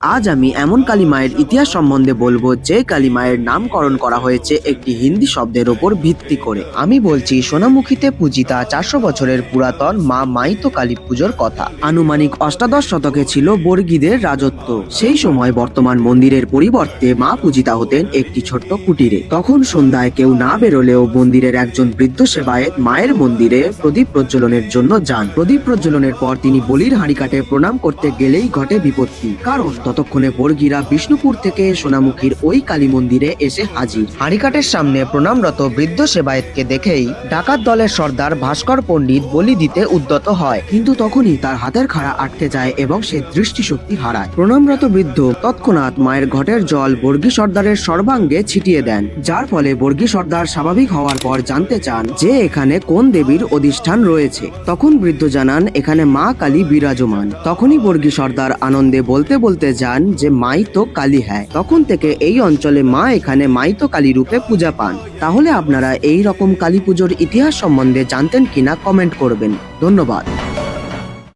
আজ আমি এমন কালী মায়ের ইতিহাস সম্বন্ধে বলব যে কালী মায়ের নামকরণ করা হয়েছে একটি হিন্দি শব্দের ওপর ভিত্তি করে। আমি বলছি, সোনামুখীতে পূজিতা চারশো বছরের পুরাতন মা মাইতো কালী পুজোর কথা। আনুমানিক অষ্টাদশ শতকে ছিল বর্গীদের রাজত্ব। সেই সময় বর্তমান মন্দিরের পরিবর্তে মা পূজিতা হতেন একটি ছোট্ট কুটিরে। তখন সন্ধ্যায় কেউ না বেরোলেও মন্দিরের একজন বৃদ্ধ সেবায়েত মায়ের মন্দিরে প্রদীপ প্রজ্বলনের জন্য যান। প্রদীপ প্রজ্বলনের পর তিনি বলির হাঁড়ি কাটে প্রণাম করতে গেলেই ঘটে বিপত্তি। কারণ ততক্ষণে বর্গীরা বিষ্ণুপুর থেকে সোনামুখীর ওই কালী মন্দিরে এসে হাজির। হাঁড়িকাটের সামনে প্রণামরত বৃদ্ধ সেবায়েতকে দেখেই ডাকাত দলের সর্দার ভাস্কর পণ্ডিত বলি দিতে উদ্যত হয়। কিন্তু তখনই তার হাতের খাড়া আটকে যায় এবং সে দৃষ্টিশক্তি হারায়। প্রণামরত বৃদ্ধ তৎক্ষণাৎ মায়ের ঘটের জল বর্গী সর্দারের সর্বাঙ্গে ছিটিয়ে দেন, যার ফলে বর্গী সর্দার স্বাভাবিক হওয়ার পর জানতে চান যে এখানে কোন দেবীর অধিষ্ঠান রয়েছে। তখন বৃদ্ধ জানান, এখানে মা কালী বিরাজমান। তখনই বর্গী সর্দার আনন্দে বলতে বলতে যান যে মাই তো কালী হ্যায়। তখন থেকে এই অঞ্চলে মা এখানে মাই তো কালী রূপে পূজা পান। তাহলে আপনারা এই রকম কালী পুজোর ইতিহাস সম্বন্ধে জানতেন কিনা কমেন্ট করবেন। ধন্যবাদ।